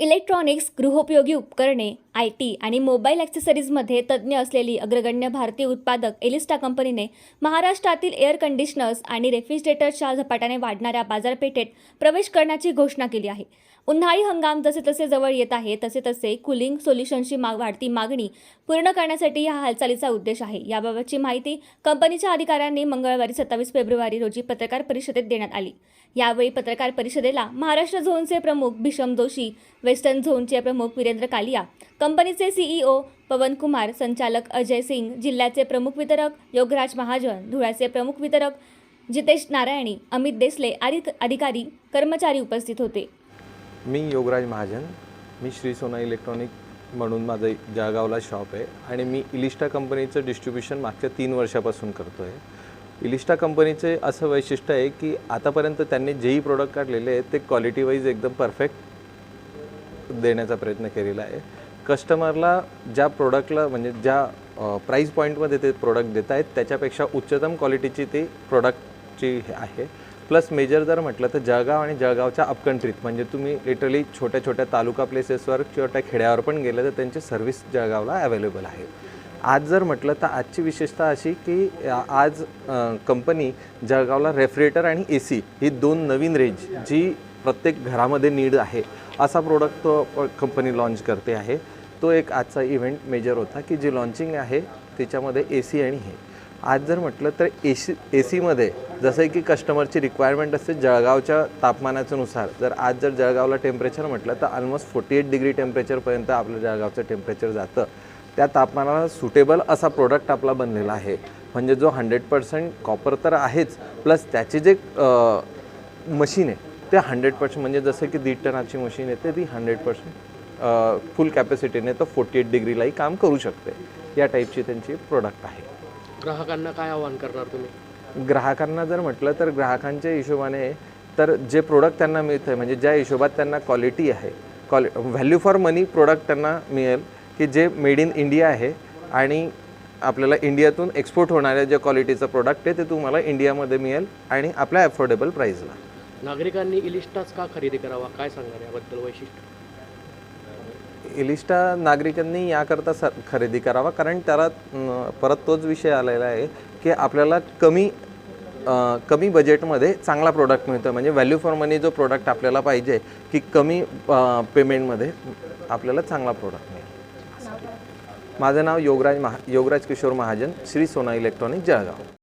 Electronics गृहोपयोगी उपकरणे I T आणि मोबाईल ॲक्सेसरीजमध्ये तज्ज्ञ असलेली अग्रगण्य भारतीय उत्पादक एलिस्टा कंपनीने महाराष्ट्रातील एअर कंडिशनर्स आणि रेफ्रिजरेटर्सच्या झपाट्याने वाढणाऱ्या बाजारपेठेत प्रवेश करण्याची घोषणा केली आहे. उन्हाळी हंगाम जसे तसे जवळ येत आहे तसे तसे कुलिंग सोल्युशनची माग वाढती मागणी पूर्ण करण्यासाठी या हालचालीचा उद्देश आहे. याबाबतची माहिती कंपनीच्या अधिकाऱ्यांनी मंगळवारी सत्तावीस फेब्रुवारी रोजी पत्रकार परिषदेत देण्यात आली. यावेळी पत्रकार परिषदेला महाराष्ट्र झोनचे प्रमुख भीषम जोशी वेस्टर्न झोनचे प्रमुख वीरेंद्र कालिया कंपनीचे सीईओ पवन कुमार संचालक अजय सिंग जिल्ह्याचे प्रमुख वितरक योगराज महाजन धुळ्याचे प्रमुख वितरक जितेश नारायणी अमित देसले आदी अधिकारी कर्मचारी उपस्थित होते. मी योगराज महाजन. मी श्री सोना इलेक्ट्रॉनिक म्हणून माझं जळगावला शॉप आहे आणि मी इलिस्टा कंपनीचं डिस्ट्रीब्युशन मागच्या तीन वर्षापासून करतो आहे इलिस्टा कंपनीचे असं वैशिष्ट्य आहे की आतापर्यंत त्यांनी जेही प्रोडक्ट काढलेले आहेत ते क्वालिटी वाईज एकदम परफेक्ट देण्याचा प्रयत्न केलेला आहे. कस्टमरला ज्या प्रोडक्टला म्हणजे ज्या प्राईस पॉईंटमध्ये ते प्रोडक्ट देत आहेत त्याच्यापेक्षा उच्चतम क्वालिटीची ती प्रोडक्टची हे आहे. प्लस मेजर जर म्हटलं तर जळगाव आणि जळगावच्या अपकंट्रीत म्हणजे तुम्ही लिटरली छोट्या छोट्या तालुका प्लेसेसवर छोट्या खेड्यावर पण गेलं तर त्यांची सर्व्हिस जळगावला अवेलेबल आहे. आज जर म्हटलं तर आजची विशेषता अशी की आज कंपनी जळगावला रेफ्रिजरेटर आणि ए सी ही दोन नवीन रेंज जी प्रत्येक घरामध्ये नीड आहे. असा प्रोडक्ट तो कंपनी लॉन्च करते आहे. तो एक आजचा इव्हेंट मेजर होता की जी लॉन्चिंग आहे त्याच्यामध्ये ए सी आणि हे. आज जर म्हटलं तर ए सी ए सीमध्ये जसं की कस्टमरची रिक्वायरमेंट असते जळगावच्या तापमानाच्यानुसार जर आज जर जळगावला टेम्परेचर म्हटलं तर ऑलमोस्ट फोर्टी एट डिग्री टेम्परेचरपर्यंत आपलं जळगावचं टेम्परेचर जातं. त्या तापमानाला सुटेबल असा प्रोडक्ट आपला बनलेला आहे. म्हणजे जो हंड्रेड पर्सेंट कॉपर तर आहेच प्लस त्याचे जे मशीन आहे ते हंड्रेड पर्सेंट म्हणजे जसं की दीड टनाची मशीन येते ती हंड्रेड पर्सेंट फुल कॅपॅसिटीने तर फोर्टी एट डिग्रीलाही काम करू शकते. या टाईपची त्यांची प्रोडक्ट आहे. ग्राहकांना काय आवाहन करणार तुम्ही? ग्राहकांना जर म्हटलं तर ग्राहकांच्या हिशोबाने तर जे प्रोडक्ट त्यांना मिळतं आहे म्हणजे ज्या हिशोबात त्यांना क्वालिटी आहे quality value for money product त्यांना मिळेल की जे मेड इन इंडिया आहे आणि आपल्याला इंडियातून एक्सपोर्ट होणाऱ्या ज्या क्वालिटीचं प्रोडक्ट आहे ते तुम्हाला इंडियामध्ये मिळेल आणि आपल्या अफोर्डेबल प्राईजला नागरिकांनी इलिस्टाच का खरेदी करावा? काय सांगणार याबद्दल वैशिष्ट्य? इलिस्टा नागरिकांनी याकरता स खरेदी करावा कारण त्याला परत तोच विषय आलेला आहे की आपल्याला कमी अं, कमी बजेटमध्ये चांगला प्रोडक्ट मिळतो म्हणजे व्हॅल्यू फॉर मनी जो प्रोडक्ट आपल्याला पाहिजे की कमी पेमेंटमध्ये आपल्याला चांगला प्रोडक्ट मिळेल. माझं नाव योगराज महा योगराज किशोर महाजन श्री सोना इलेक्ट्रॉनिक जळगाव.